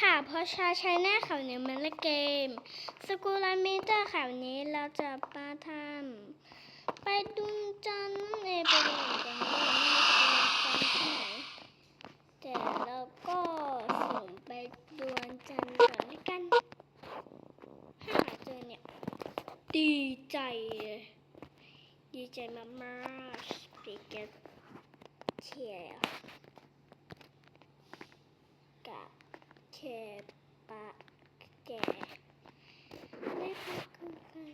ค่ะเพราะชาใช้หน้าเขาเนี่ยมันเล่นเกม สกูลามิเตอร์ข่าวนี้เราจะมาทำไปดุนจันทร์เอยไปดูกันว่าไม่ได้จันแต่เราก็ส่งไปดวลจันทร์ก่อนด้วยกันถ้าหาเจอเนี่ย ดีใจเลยดีใจมากๆดีเกตเชียร์กับ เคปะแกได้พักคุณกัน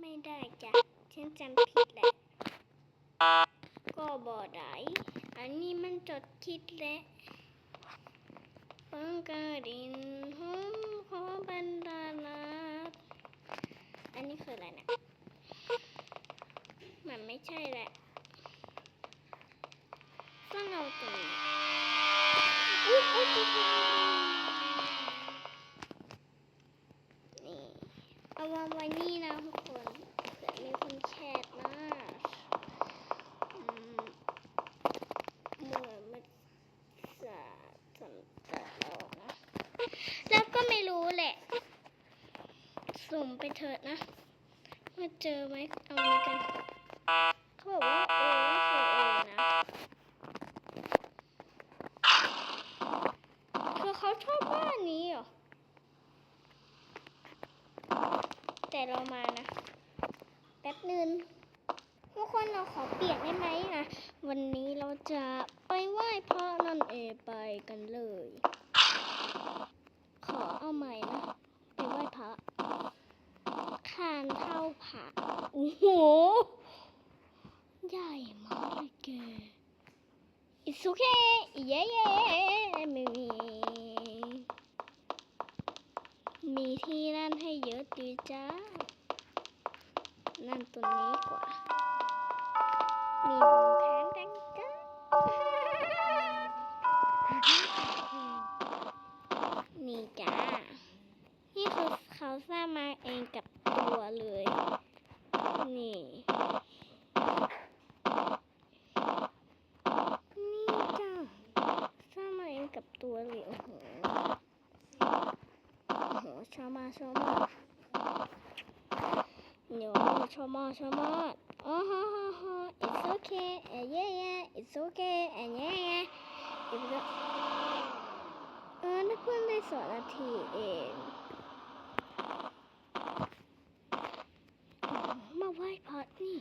ไม่ได้จ้ะฉันจำผิดแหละ ก็บ่ได้อันนี้มันจดคิดและปังกาดินหอมขอบรรดาลาอันนี้คืออะไรเนี่ยมันไม่ใช่แหละต้องเอาตรงนี้อุ๊ยอุ๊ยอุ๊ยอุ๊ย เอาวางไว้นี่นะทุกคนเผื่อมีคนแชทนะเหมือนมันจะสำจัดเรานะ แล้วก็ไม่รู้แหละ สุ่มไปเถอะนะว่าเจอไหมเอานี้กัน เขาบอกว่าโอก็คือโอนะคือเขาชอบบ้านนี้เหรอ แต่เรามานะ แป๊บนึงทุกคนเราขอเปลี่ยนได้ไหมนะวันนี้เราจะไปไหว้พระนั่นเองไปกันเลย ขอเอาใหม่นะ ไปไหว้พระคานเท่าผาโอ้โห ใหญ่มากเลยแก It's okay เย้เย้ไม่มี มีที่นั่นให้เยอะดีจ้า นั่นตัวนี้กว่า ชอมากชอบมากเดี๋ยวชอบมากชอบมากอ๋อฮะฮะฮะ it's okay and yeah yeah it's okay and yeah yeah เดี๋ยวจะเออนักเพิ่งได้สองนาทีเองมาไหว้พระนี่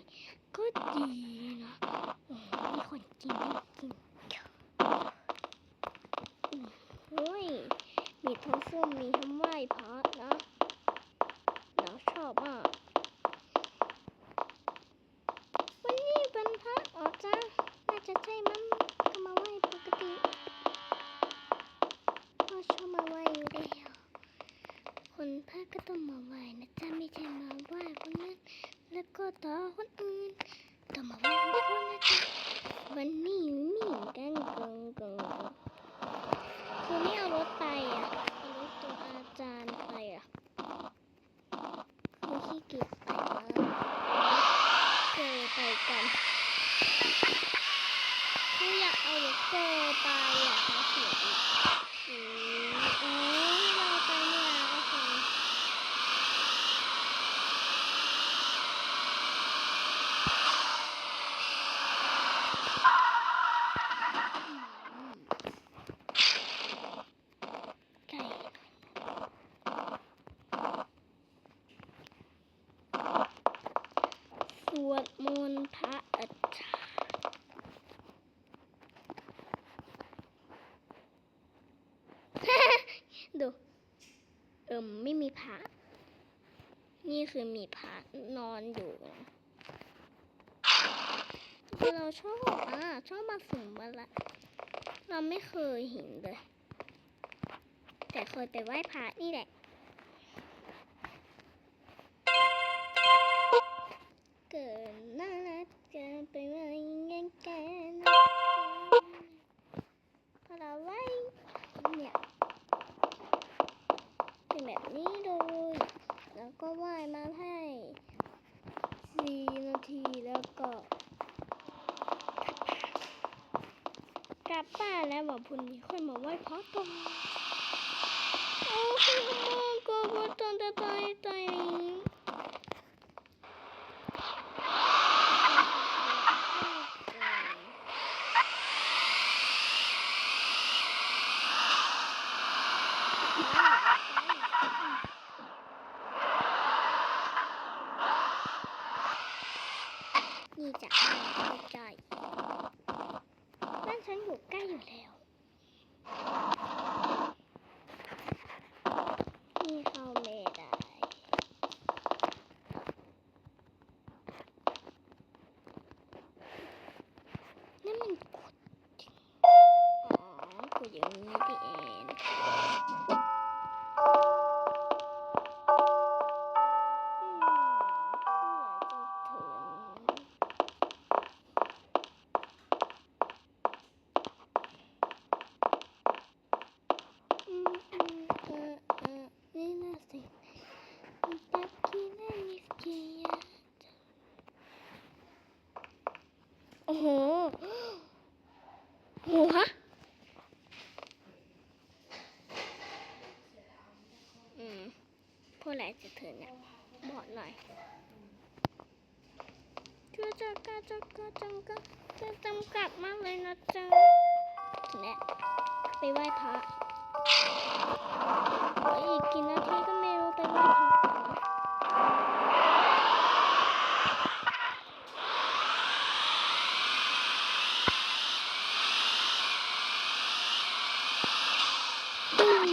ก็ดีนะมีคนกินให้กินโอ้ยมีทั้งส้มมีทั้งไหว้พระนะเราชอบมาก วันนี้เป็นพระอ๋อจ้าน่าจะใช่มั้งก็มาไหว้ปกติก็ชอบมาไหว้อยู่แล้วคนพระก็ต้องมาไหว้นะจ๊ะไม่ใช่มาไหว้คนนั้น แล้วก็ต่อคนอื่นต้องมาไหว้ทุกคนนะจ๊ะวันนี้มีกันกงกงกง คือไม่เอารถไปอะเอารถตัวอาจารย์ไปอะคือขี้เกียจไปมากเจอไปกันคืออยากเอารถเจอไปอะเขาเสียอีกอืมอ๋อเราไปเนี่ยโอเคอืมไก่สวดมนต์พระอาจารย์ดู เอิมไม่มีพระนี่คือมีพระนอนอยู่คือเราชอบอะชอบมาสุ่มมาละ เราไม่เคยเห็นเลย แต่เคยไปไหว้พระนี่แหละ ก็ว่าต้องจะตายตายนี่จะไม่เข้าใจบ้านฉันอยู่ใกล้อยู่แล้ว นี่เข้าไม่ได้ นั่นมันกดจริงอ๋ อกดอย่างนี้พี่เองอืมอืมเออเออนี่น่าสิ Bakina Miskaya โอ้โหหัวอืมพูด อะไรจะเธอเนี่ยบอกหน่อยช่วยจักรจักรจักัดจะจำกัดมากเลยนะจ๊ะเนี่ยไปไหว้พระเดี๋ยวอีกกี่นาทีก็ไม่รู้ไปไหว้พระก่อน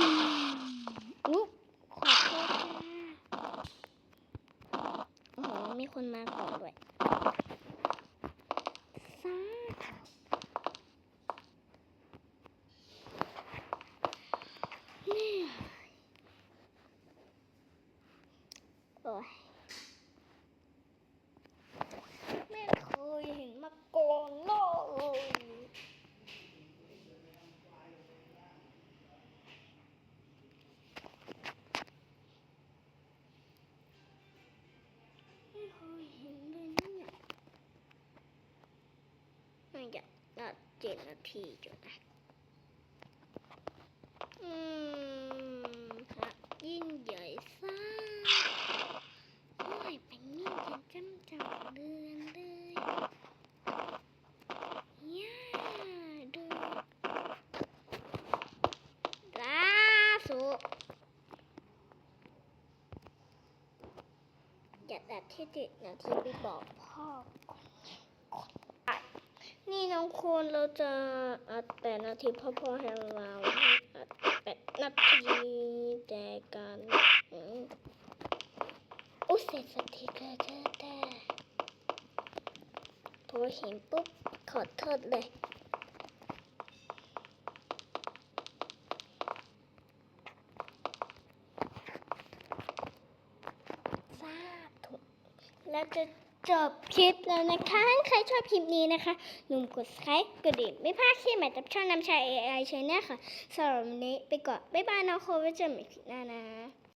อุ๊บขอโทษค่ะโอ้โห มีคนมาก่อนด้วยซาเนี่ยโอ้ยไม่เคยเห็นมาก่อนเลย ไม่เคยเห็นเลยเนี่ยน่าจะนาเจ็ด นาทีจุดนะอืมพระยิ่งใหญ่ซ่าโอ้ยเป็นยิ่งกันจำจังเดือนเลยย่าดูล่าสุอยากดัดที่เจ็ดนาทีไปบอกพ่อ นี่น้องคุณเราจะอัดแปดนาทีพ่อพ่อให้เราอัดแปดนาทีแต่กันอุ้ยเสร็จสักทีก็เจอแต่พอเห็นปุ๊บขอโทษเลยทราบถูกแล้วจะ จบคลิปแล้วนะคะ ใครชอบคลิปนี้นะคะหนุ่มกดไลค์กดดิ่งไม่พลาดคลิปใหม่จากช่องน้ำชา AI Channel ค่ะสำหรับวันนี้ไปก่อน บ๊ายบายน้องโคไว้เจอกันใหม่คลิปหน้านะ